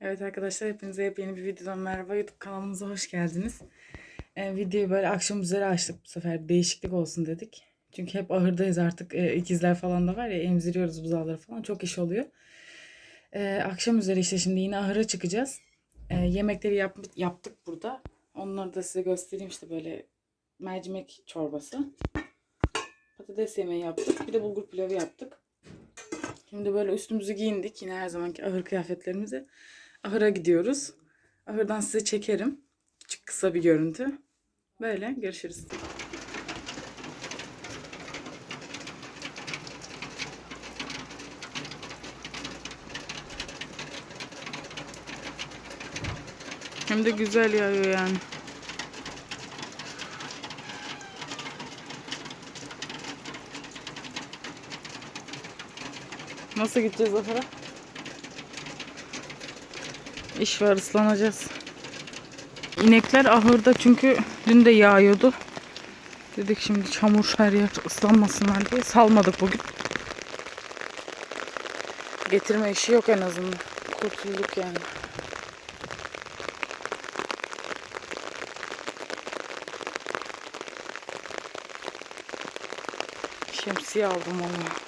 Evet arkadaşlar hepinize yepyeni bir videodan merhaba. YouTube kanalımıza hoş geldiniz. Ee, videoyu böyle akşam üzeri açtık bu sefer. Değişiklik olsun dedik. Çünkü hep ahırdayız artık. Ee, ikizler falan da var ya emziriyoruz buzağları falan. Çok iş oluyor. Ee, akşam üzeri işte şimdi yine ahıra çıkacağız. Ee, yemekleri yap, yaptık burada. Onları da size göstereyim işte böyle mercimek çorbası. Patates yemeği yaptık. Bir de bulgur pilavı yaptık. Şimdi böyle üstümüzü giyindik. Yine her zamanki ahır kıyafetlerimizi. Ahıra gidiyoruz. Ahırdan size çekerim. Küçük kısa bir görüntü. Böyle görüşürüz. Hem de güzel yağıyor yani. Nasıl gideceğiz ahıra? İş var ıslanacağız. İnekler ahırda çünkü dün de yağıyordu. Dedik şimdi çamur her yer ıslanmasınlar diye salmadık bugün. Getirme işi yok en azından. Kurtulduk yani. Şemsiye aldım onu.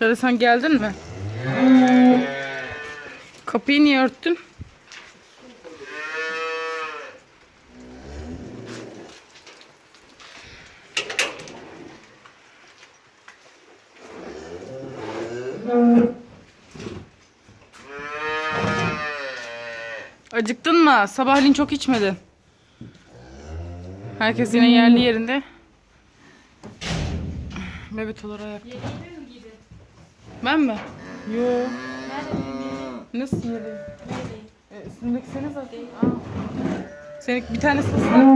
Dede sen geldin mi? Kapıyı niye örttün? Acıktın mı? Sabahleyin çok içmedin. Herkes yine yerli yerinde. Mehmet olur ayakta. Ben mi? Yo. Nasıl yeleği? E, üstündeki senin zaten. Aa. Senin bir tanesi. Hı.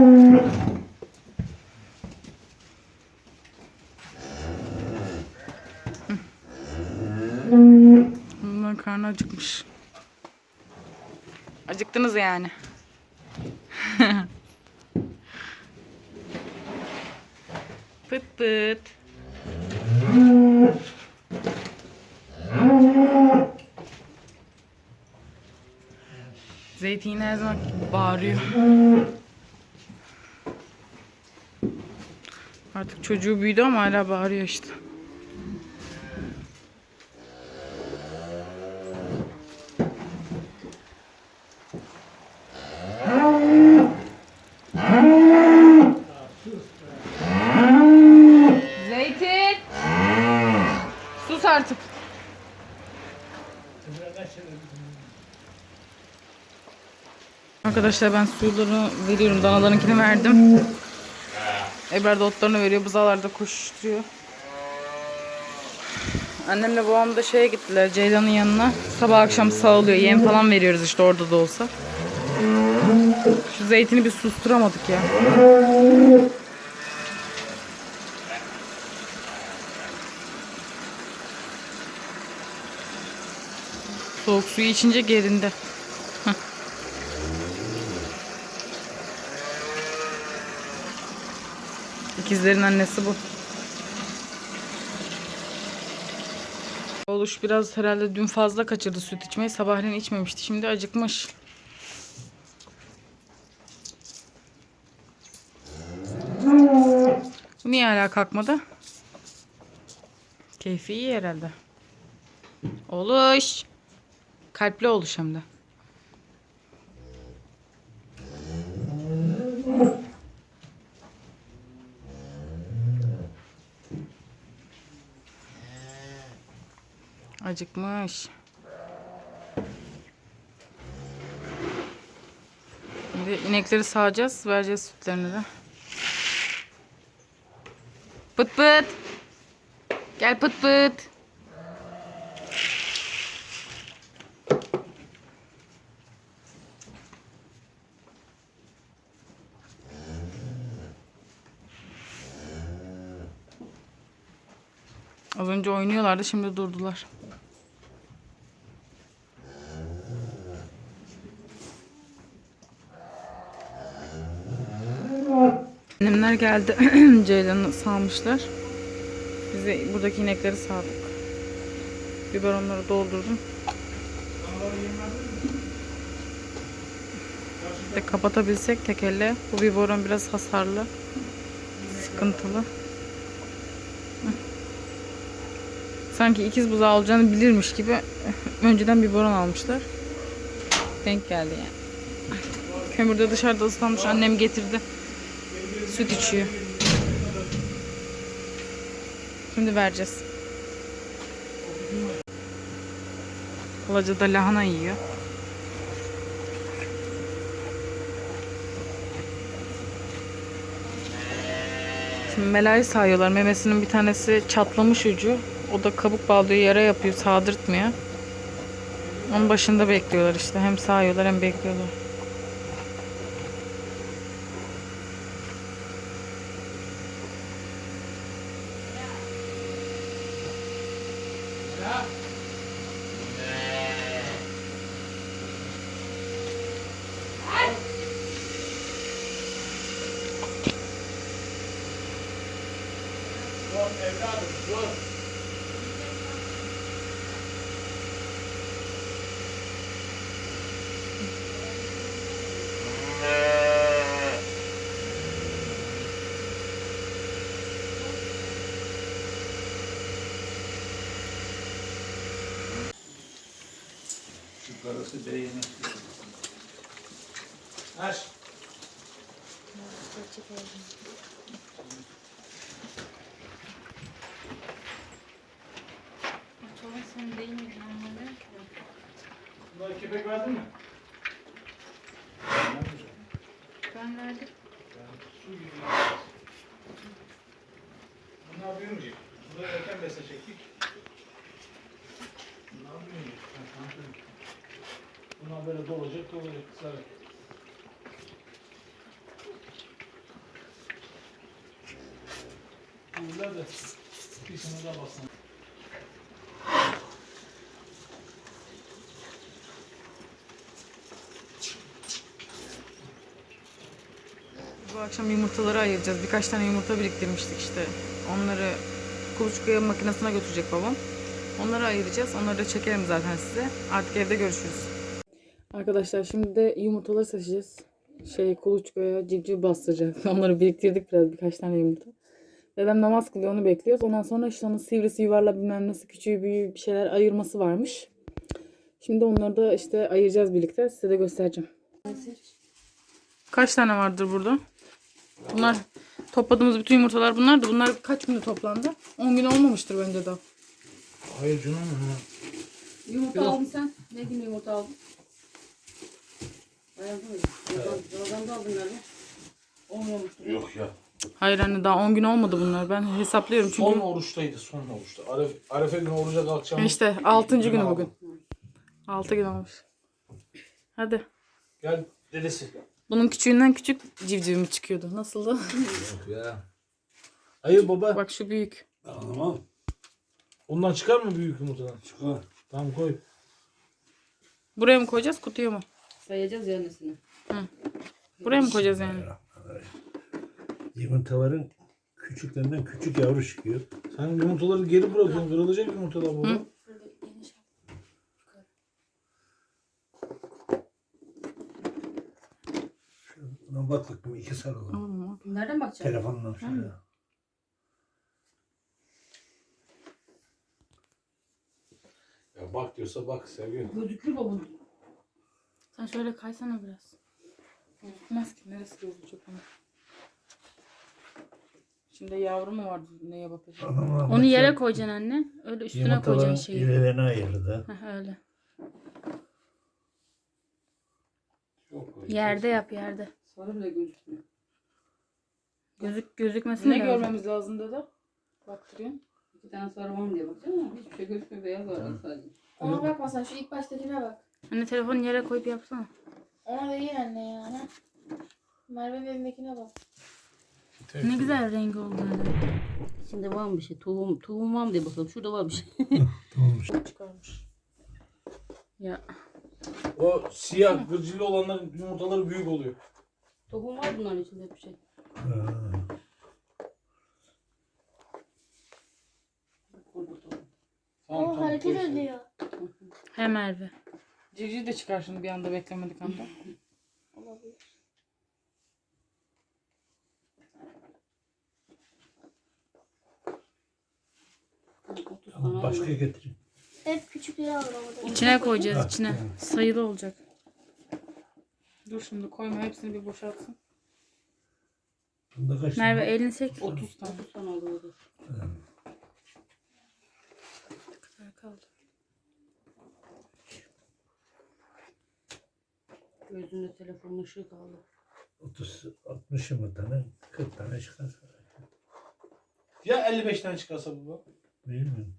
Bunların karnı acıkmış. Acıktınız yani. pıt pıt. Zeytin her zaman bağırıyor. Artık çocuğu büyüdü ama hala bağırıyor işte. Zeytin! Sus artık. Arkadaşlar ben suyuları veriyorum. Danalarınkini verdim. Eber de otlarını veriyor. Buzalar da koşturuyor. Annemle babam da şeye gittiler. Ceylan'ın yanına. Sabah akşam sağlıyor. Yem falan veriyoruz işte orada da olsa. Şu zeytini bir susturamadık ya. Soğuk suyu içince gerindi. İkizlerin annesi bu. Oluş biraz herhalde dün fazla kaçırdı süt içmeyi. Sabahleyin içmemişti. Şimdi acıkmış. Bu niye hala kalkmadı? Keyfi iyi herhalde. Oluş. Kalpli oluş hem de. Acıkmış. Şimdi inekleri sağacağız. Vereceğiz sütlerini de. Pıt pıt. Gel pıt pıt. Az önce oynuyorlardı şimdi durdular. Annemler geldi. Ceylan'ı salmışlar. Biz de buradaki inekleri sağdık. Biberonları doldurdum. İşte kapatabilsek tek elle. Bu biberon biraz hasarlı. Sıkıntılı. Sanki ikiz buzağı olacağını bilirmiş gibi önceden biberon almışlar. Denk geldi yani. Kömürde dışarıda ıslanmış. Annem getirdi. Süt içiyor. Şimdi vereceğiz. Halacı da lahana yiyor. Şimdi melayı sağıyorlar. Memesinin bir tanesi çatlamış ucu. O da kabuk bağlıyor, yara yapıyor, sağdırtmıyor. Onun başında bekliyorlar işte. Hem sağıyorlar hem bekliyorlar. Yukarısı beğeni. Aç. Bunlara kepek verdin mi? Ben verdim. Su gibi. Bunlar büyümeyecek. Bunları erken besleyecektik. Bunlar büyümeyecek. Ha, tamam, tamam. Bunlar böyle dolacak, dolacak. Sarı. Bunlar da bir daha bassana. Bu akşam yumurtaları ayıracağız. Birkaç tane yumurta biriktirmiştik işte. Onları kuluçkaya makinesine götürecek babam. Onları ayıracağız. Onları da çekerim zaten size. Artık evde görüşürüz. Arkadaşlar şimdi de yumurtaları seçeceğiz. Şey kuluçkaya civciv bastıracağız. Onları biriktirdik biraz birkaç tane yumurta. Dedem namaz kılıyor onu bekliyoruz. Ondan sonra işte onun sivrisi yuvarla bilmem nasıl küçüğü büyüğü bir şeyler ayırması varmış. Şimdi onları da işte ayıracağız birlikte. Size de göstereceğim. Kaç tane vardır burada? Bunlar topladığımız bütün yumurtalar bunlar da bunlar kaç günde toplandı? 10 gün olmamıştır bence daha. Hayır canım. Yumurta aldın sen. Ne gün yumurta aldın? Ayazdı mı? Ramazan'da aldın galiba. Olmamıştır. Yok ya. Hayır anne daha 10 gün olmadı bunlar. Ben hesaplıyorum çünkü. Son oruçtaydı, son oruçta. Aref, Arefe günü oruca kalkacağım. İşte 6. günü bugün. 6 gün olmuş. Hadi. Gel dedesi. Bunun küçüğünden küçük civcivimi çıkıyordu. Nasıldı? Yok ya. Hayır baba. Bak şu büyük. Anlamam. Ondan çıkar mı büyük yumurtadan? Çıkar. Tamam koy. Buraya mı koyacağız kutuya mı? Sayacağız ya annesini. Buraya mı koyacağız yani? Yumurtaların küçüklerinden küçük yavru çıkıyor. Sen yumurtaları geri bırakıyorsun. Kırılacak yumurtalar baba. Buna bak bakayım iki sarılı. Tamam. Nereden bakacaksın? Telefonla şöyle. Ya bak diyorsa bak seviyor. Gözükür babam. Sen şöyle kaysana biraz. Gözükmez ki. Neresi gözükecek onu? Şimdi yavru mu var neye bakacağım? Onu yere koyacaksın anne. Öyle üstüne Yumurtaların koyacaksın şeyi. ürelerini ayırdı. Heh, öyle. Yerde yap yerde. Sarı bile gözükmüyor. Gözük gözükmesin Ne görmemiz lazım dedi? Baktırıyorum. İki tane sarı var mı diye bakacağım ama hiçbir şey gözükmüyor. Beyaz var sadece. Ona bakma sen şu ilk baştakine bak. Anne telefonu yere koyup yapsana. Ona değil anne ya. Merve'nin elindekine bak. Ne güzel rengi oldu. Şimdi var mı bir şey? Tohum, tohum var mı diye bakalım. Şurada var bir şey. Tamam. Çıkarmış. Ya O siyah gırcılı olanların yumurtaları büyük oluyor. tohum var bunların içinde bir şey. Ha. Tamam, O tamam, hareket koy ediyor. he Merve. Civciv de çıkar şimdi bir anda beklemedik anda. Olabilir. Tamam başka aldım. getireyim. Hep küçükleri alır ama. İçine koyacağız içine. Sayılı olacak. Dur şimdi koyma hepsini bir boşaltsın. Bunda kaç Merve tane? elini çek. 30 tane. Otuz tane aldım orada. kaldı. Gözünde telefonun ışığı kaldı. 30, 60 tane, 40 tane çıkar. Ya 55 tane çıkarsa bu? Bilmiyorum.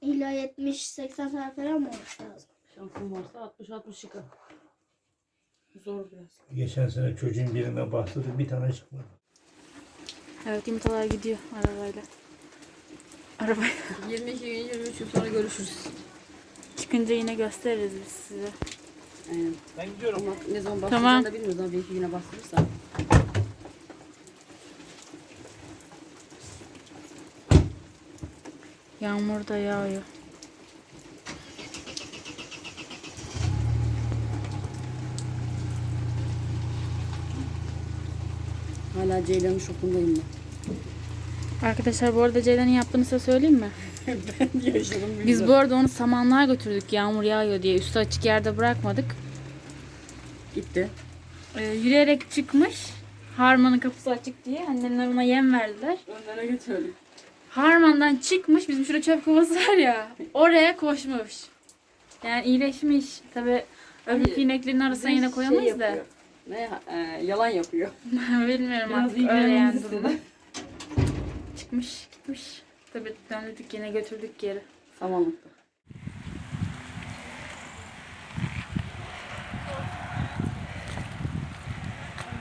İlla 70-80 tane falan mı olmuş lazım? Şansın varsa 60-60 çıkar. Zor biraz. Geçen sene çocuğun birine bahsetti bir tane çıkmadı. Evet yumurtalar gidiyor arabayla. Arabayla. 22 gün 23 gün sonra görüşürüz. Çıkınca yine gösteririz biz size. Aynen. Ben gidiyorum. Ama ne zaman Tamam. bastıracağını da bilmiyoruz ama bir iki güne bastırırsa. Yağmur da yağıyor. Hala Ceylan'ın şokundayım ben. Arkadaşlar bu arada Ceylan'ın yaptığını size söyleyeyim mi? Yaşadım Biz bu arada onu samanlığa götürdük yağmur yağıyor diye. Üstü açık yerde bırakmadık. Gitti. Ee, yürüyerek çıkmış. Harmanın kapısı açık diye. Annemler ona yem verdiler. Önlerine götürdük. Harmandan çıkmış. Bizim şurada çöp kovası var ya. Oraya koşmuş. Yani iyileşmiş. Tabi öbür ineklerin arasına yine koyamayız da. yapıyor. Ne? e, yalan yapıyor. Bilmiyorum Biraz artık öyle yani. Çıkmış gitmiş. Tabi döndük yine götürdük geri. Samanlıkta.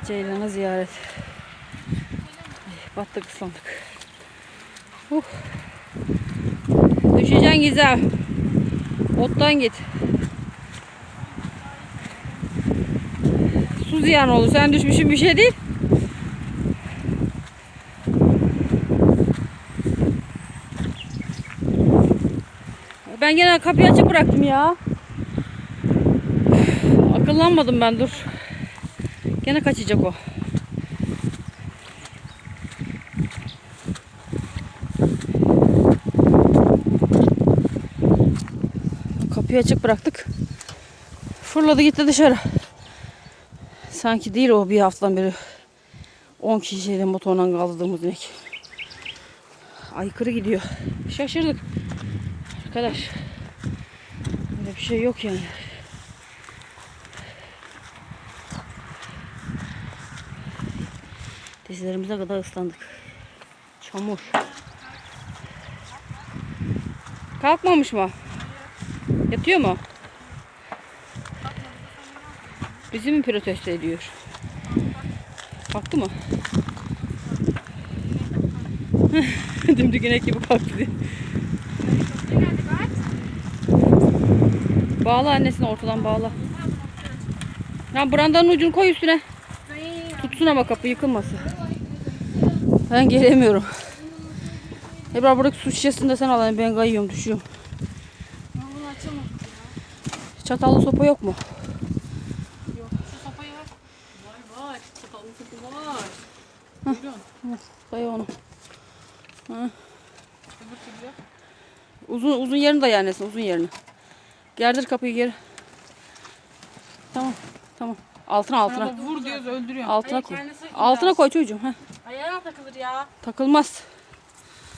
Ceylan'a ziyaret. Ay, battık ıslandık. Uh. Düşeceksin Gizem. Ottan git. Su ziyan oldu. Sen düşmüşsün bir şey değil. Ben gene kapıyı açık bıraktım ya. Akıllanmadım ben dur. Gene kaçacak o. Kapıyı açık bıraktık. Fırladı gitti dışarı. Sanki değil o bir haftadan beri 10 kişiyle motorla kaldırdığımız inek. Aykırı gidiyor. Şaşırdık. Arkadaş. Böyle bir şey yok yani. Dizlerimize kadar ıslandık. Çamur. Kalkmamış mı? Yatıyor mu? Bizi mi protesto ediyor? Kalktı mı? Dümdük inek gibi kalktı. Bağla annesini ortadan bağla. Ya brandanın ucunu koy üstüne. Tutsun ama kapı yıkılmasın. Ben gelemiyorum. Ebrar buradaki su şişesini de sen al. Ben kayıyorum düşüyorum. Çatallı sopa yok mu? Var var. Çatallı sopa var. Buyurun. Dayı onu. Ha. Uzun uzun yerini dayan annesine uzun yerini. Gerdir kapıyı geri. Tamam. Tamam. Altına altına. Sana vur diyoruz öldürüyor. Altına koy. Altına koy çocuğum. Heh. Ayağına takılır ya. Takılmaz.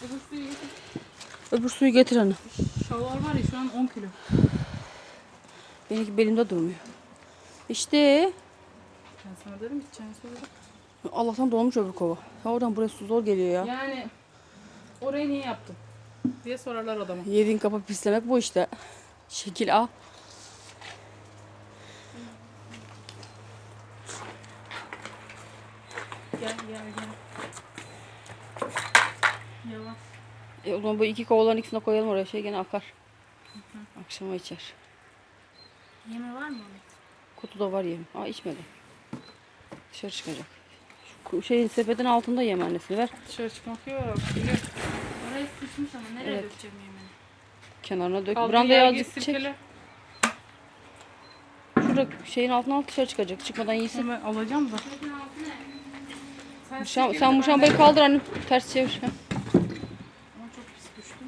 Öbür suyu getir. Öbür suyu getir anne. Şalvar var ya şu an 10 kilo. Benimki belimde durmuyor. İşte Ben sana dedim gideceğini söyledim. Allah'tan dolmuş öbür kova. Ya oradan buraya su zor geliyor ya. Yani orayı niye yaptın? diye sorarlar adama. Yediğin kapı pislemek bu işte. Şekil A. Gel gel gel. Yavaş. E, o zaman bu iki kovaların ikisini de koyalım oraya. Şey gene akar. Akşama içer. Yeme var mı onun? Kutuda var yem. Aa içmedi. Dışarı çıkacak. Şu şeyin sepetin altında yem annesini ver. Dışarı çıkmak yok. Oraya sıçmış ama nereye Evet. dökeceğim yemeni? Kenarına dök. Kaldığı Brandayı azıcık çek. Şurada şeyin altına al dışarı çıkacak. Çıkmadan yesin. Hemen alacağım da. Sen, Muşam, sen muşambayı kaldır anne. Ters çevir. Ama. Ama düştüm.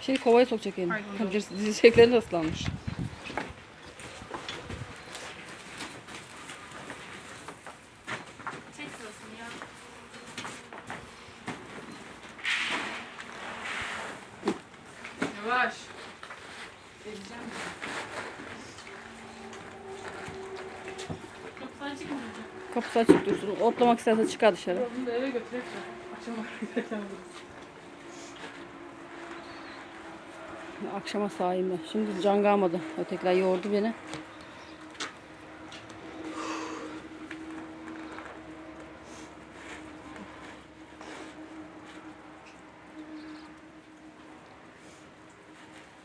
Şimdi kovaya sokacak elini. Haydi bakalım. Diz- Dizeceklerin de ıslanmış. Çek sırasını ya. Yavaş. Edeceğim. Kapısı açık mı? Kapısı açık dursun. Otlamak isterse çıkar dışarı. Bunu da eve götürek de. Akşama giderken. Akşama ben. Şimdi can kalmadı. Ötekiler yoğurdu beni.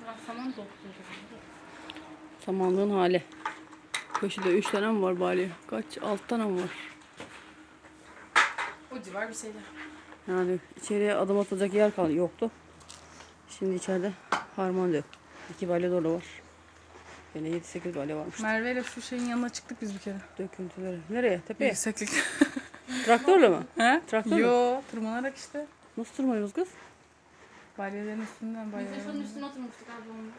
Biraz saman dolduracağım. Samanlığın hali. Köşede 3 tane mi var bari? Kaç? 6 tane mi var? O civar bir şeyler. Yani içeriye adım atılacak yer kaldı yoktu. Şimdi içeride harman dök. İki balya dolu var. Yine 7-8 balya varmış. Merve ile şu şeyin yanına çıktık biz bir kere. Döküntüleri. Nereye? Tepeye. Yükseklik. Traktörle mi? He? Traktör mü? Yo, tırmanarak işte. Nasıl durmuyorsunuz kız? Balyelerin üstünden Biz de şunun üstüne oturmuştuk ablamla.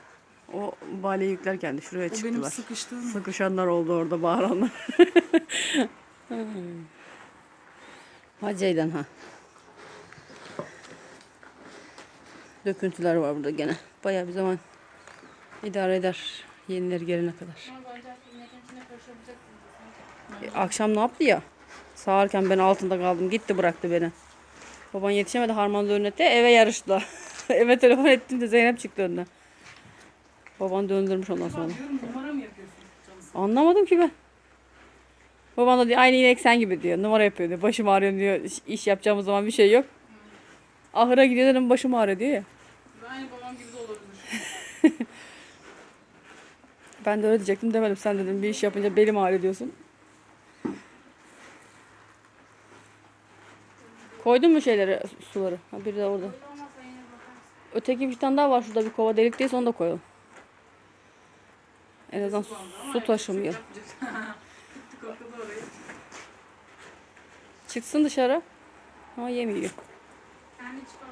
O balya yüklerken de şuraya O benim çıktılar. sıkıştığım. Sıkışanlar oldu orada bağıranlar. ha Ceylan ha. Döküntüler var burada gene. Bayağı bir zaman idare eder. Yenileri gelene kadar. E, akşam ne yaptı ya? Sağarken ben altında kaldım. Gitti bıraktı beni. Baban yetişemedi harmanlı önüne eve yarıştılar. eve telefon ettim de Zeynep çıktı önüne. Baban döndürmüş ondan sonra. Diyorum numara mı yapıyorsun? Canısı. Anlamadım ki ben. Babam da diyor aynı inek sen gibi diyor. Numara yapıyor diyor. Başım ağrıyor diyor. İş, yapacağımız zaman bir şey yok. Ahıra gidiyor dedim başım ağrıyor diyor ya. Aynı babam gibi de olabilir. Ben de öyle diyecektim demedim. Sen dedim bir iş yapınca belim ağrıyor diyorsun. Koydun mu şeyleri, suları? Ha, biri de orada. Öteki bir tane daha var şurada bir kova delikteyse onu da koyalım. En azından su taşımıyor. Orayı. Çıksın dışarı. Ama yemiyor. Kendi çıkar.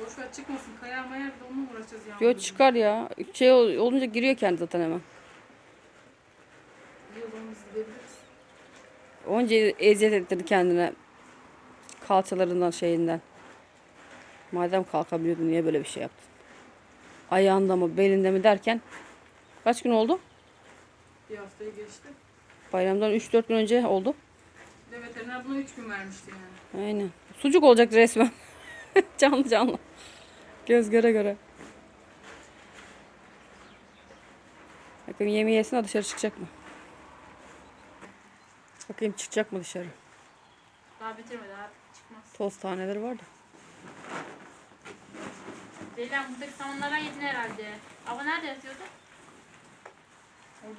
Boş ver çıkmasın. Kayar mayar da onunla uğraşacağız ya. Yo çıkar ya. Şey ol- olunca giriyor kendi zaten hemen. Onca eziyet ettirdi kendine. Kalçalarından şeyinden. Madem kalkabiliyordun niye böyle bir şey yaptın? Ayağında mı belinde mi derken kaç gün oldu? Bir haftayı geçti. Bayramdan 3-4 gün önce oldu. Bir de veteriner buna 3 gün vermişti yani. Aynen. Sucuk olacak resmen. canlı canlı. Göz göre göre. Bakayım yemeği yesin o dışarı çıkacak mı? Bakayım çıkacak mı dışarı? Daha bitirmedi abi. Çıkmaz. Toz taneleri var da. Ceylan buradaki samanlardan yedin herhalde. Ama nerede yatıyordu?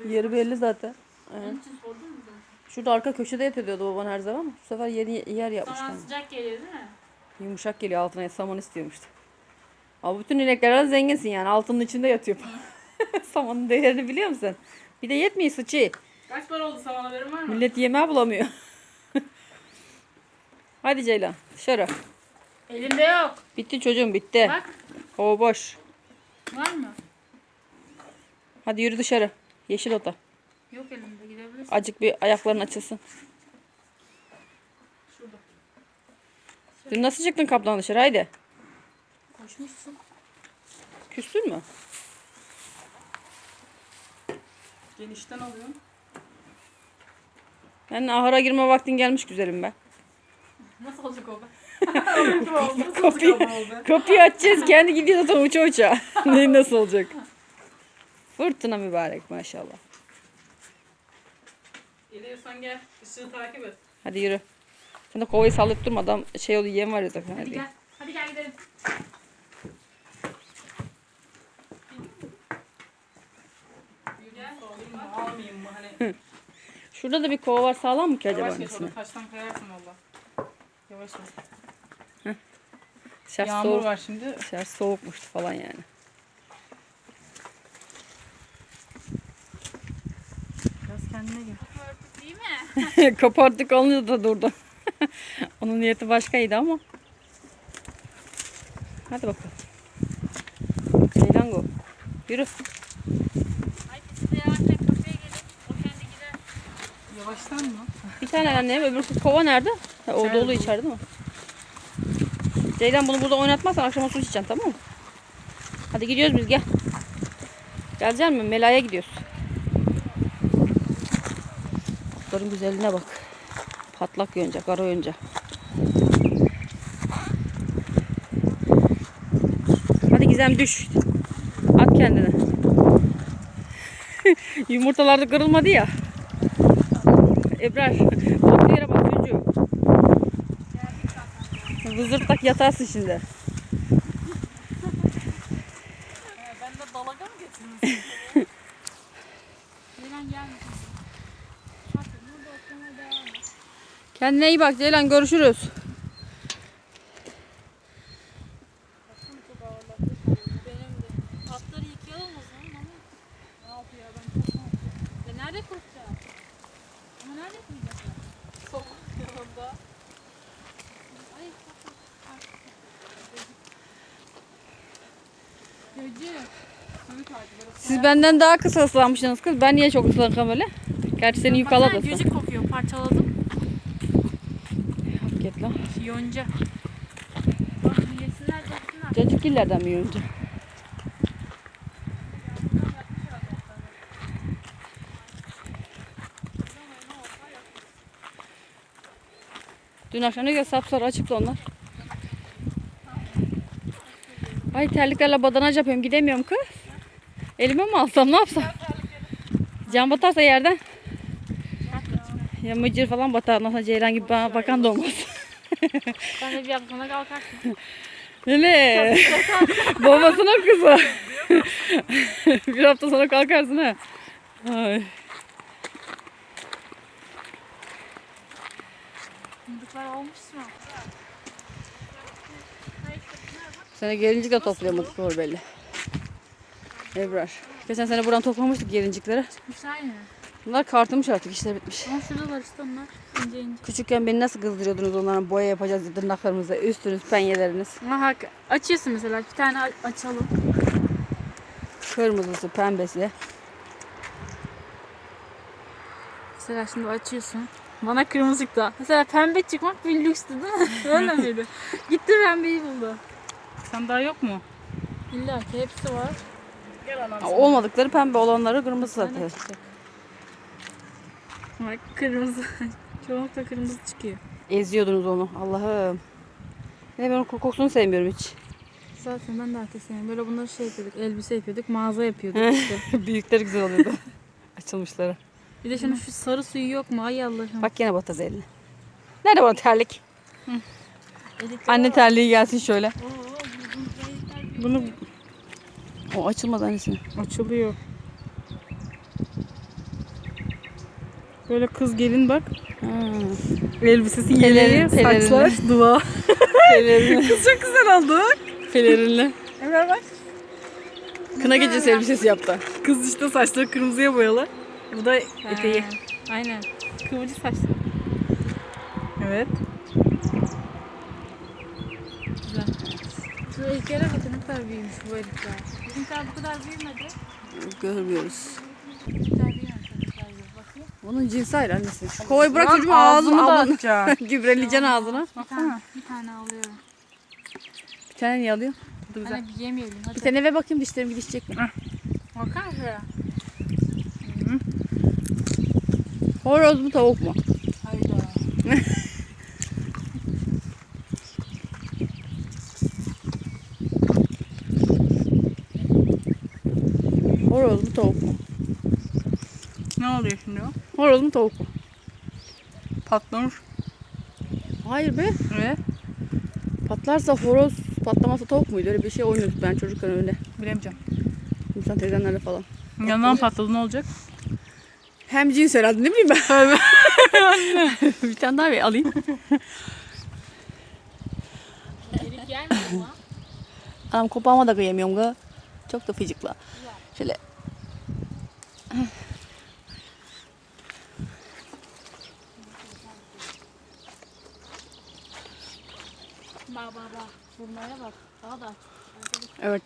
Yeri belli zaten. Onun için sordun mu? zaten? Şurada arka köşede yatıyor diyordu baban her zaman. Bu sefer yeni yer yapmış. Saman kendine. sıcak geliyor değil mi? Yumuşak geliyor altına saman istiyormuştu. Ama bütün ineklerden zenginsin yani. Altının içinde yatıyor. Samanın değerini biliyor musun? Bir de yetmiyor sıçı. Kaç para oldu saman haberin var mı? Millet yemeği bulamıyor. Hadi Ceylan dışarı. Elimde yok. Bitti çocuğum bitti. Bak. O boş. Var mı? Hadi yürü dışarı. Yeşil ota. Yok elimde gidebilirsin. Acık bir ayakların açılsın. Şurada. Dün nasıl çıktın kaplan dışarı haydi. Koşmuşsun. Küstün mü? Genişten alıyorum. Yani ahıra girme vaktin gelmiş güzelim be. Nasıl olacak o be? Kapıyı, kapıyı açacağız kendi gidiyor zaten uça uça. ne nasıl olacak? Fırtına mübarek maşallah. Geliyorsan gel. Işığı takip et. Hadi yürü. Sen de kovayı sallayıp durma adam şey oluyor yem var ya zaten. Hadi. Gel. Hadi gel gidelim. Almayayım mı hani? Şurada da bir kova var sağlam mı ki acaba Yavaş annesine? orada taştan kayarsın valla. Yavaş ol. Dışarı Yağmur soğuk, var şimdi. dışarı soğukmuştu falan yani. Kendine gel. Kaparttık olunca da durdu. Onun niyeti başkaydı ama. Hadi bakalım. Ceylango. Yürü. Yavaştan mı? Bir tane annem öbür kova nerede? Ha, o dolu içeride değil mi? Ceylan bunu burada oynatmazsan akşama su içeceksin tamam mı? Hadi gidiyoruz biz gel. Gelecek mi? Mela'ya gidiyoruz. Kutların güzelliğine bak. Patlak yonca, kara yonca. Hadi Gizem düş. At kendini. Yumurtalar da kırılmadı ya. Ebrar, otur yere bak çocuğum. Vızırtak yatarsın şimdi. Ben de dalaga mı getirmişsin? Kendine iyi bak Ceylan görüşürüz. Nerede? Ama nerede? Sokak yanında. Ay. Siz benden daha kısa ıslanmışsınız kız. Ben niye çok ıslanıyorum öyle? Gerçi seni yukaladı. Gözü kokuyor parçaladım. Yonca. Bak yesinler yesinler. Mi yiyince? Dün akşam ne kadar sapsarı açıktı onlar. Ay terliklerle badanaj yapıyorum gidemiyorum kız. Elime mi alsam ne yapsam? Can batarsa yerden. Ya mıcır falan batar. Sonra Ceylan gibi bakan da olmaz. Sen de bir aklına kalkarsın. Öyle. Babasının kızı. bir hafta sonra kalkarsın ha. Ay. Fındıklar olmuş mu? Sene gelincik de toplayamadık doğru belli. Ebrar. Geçen sene buradan toplamıştık gelincikleri. Güzel mi? Bunlar kartılmış artık işler bitmiş. Ama şuradalar işte onlar. İnce ince. Küçükken beni nasıl kızdırıyordunuz onlara boya yapacağız diye tırnaklarımıza üstünüz penyeleriniz. Ama hak açıyorsun mesela bir tane açalım. Kırmızısı pembesi. Mesela şimdi açıyorsun. Bana kırmızı çıktı. Mesela pembe çıkmak bir lükstü değil mi? Öyle miydi? Gitti pembeyi buldu. Sen daha yok mu? İlla ki hepsi var. Ha, Olmadıkları pembe olanları kırmızı zaten. Bak kırmızı. Çoğunlukla kırmızı çıkıyor. Eziyordunuz onu Allah'ım. Ne ben onun kokusunu sevmiyorum hiç. Zaten ben de artık sevmiyorum. Böyle bunları şey yapıyorduk. Elbise yapıyorduk. Mağaza yapıyorduk işte. Büyükleri güzel oluyordu. Açılmışları. Bir de şimdi şu sarı suyu yok mu? Ay Allah'ım. Bak gene batırdı elini. Nerede bu terlik? Anne terliği gelsin şöyle. Bunu O açılmaz annesi. açılıyor. Böyle kız gelin bak. Ha. Elbisesi Pelerin- yeleği, saçlar, dua. Pelerinli. Kız çok güzel oldu. Pelerinli. Emre bak. Kına gecesi elbisesi yaptı. Kız işte saçları kırmızıya boyalı. Bu da eteği. Aynen. Kıvırcık saçlı. Evet. Şu heykelere bakın ne kadar büyümüş bu herifler. Bizimkiler bu kadar büyümedi. Görmüyoruz. Bizimkiler büyümedi. çocuklar gibi. Bakayım. Bunun cinsi ayrı annesi. Kovayı bırak Lan çocuğum ağzını ağzını da ağzını. Gübreleyeceksin ağzını. Bir tane, bir tane alıyorum. Bir tane niye alıyorsun? Hani bir yemeyelim. Hadi. Bir tane eve bakayım dişlerim gidişecek mi? Bakar mısın? Horoz mu tavuk mu? Hayda. Horoz mu tavuk mu? Ne oluyor şimdi o? Horoz mu tavuk mu? Patlamış. Hayır be. Ve Patlarsa horoz, patlamazsa tavuk muydu? Öyle bir şey oynuyorduk ben çocukken öyle. bilemeyeceğim. İnsan teyzenlerle falan. Yanından patladı ne olacak? Hem cins herhalde ne bileyim ben. bir tane daha ver, alayım. Erik yer mi ama? Anam kopağıma da kıyamıyorum. Çok da fıcıkla. Şöyle. Bak bak bak. Daha da. Evet.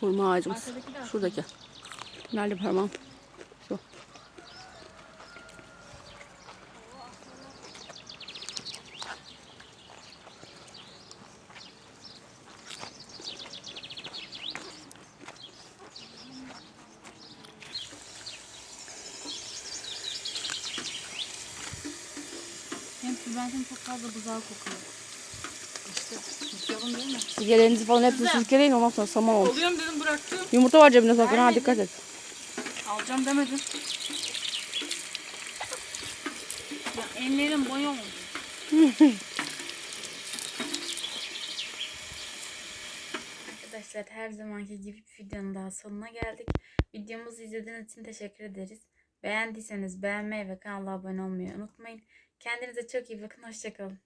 Hurma ağacımız. Arkadaki de Şuradaki. Nerede parmağım? Şu. Hem tüberden çok fazla buzağı kokuyor. İşte yıkayalım değil mi? Silkelerinizi falan hepsini silkeleyin ondan sonra saman olun. Oluyorum dedim bıraktım. Yumurta var cebinde sakın ha dikkat et. Alacağım demedin. Ya ellerim boya oldu. Arkadaşlar her zamanki gibi videonun daha sonuna geldik. Videomuzu izlediğiniz için teşekkür ederiz. Beğendiyseniz beğenmeyi ve kanala abone olmayı unutmayın. Kendinize çok iyi bakın. Hoşçakalın.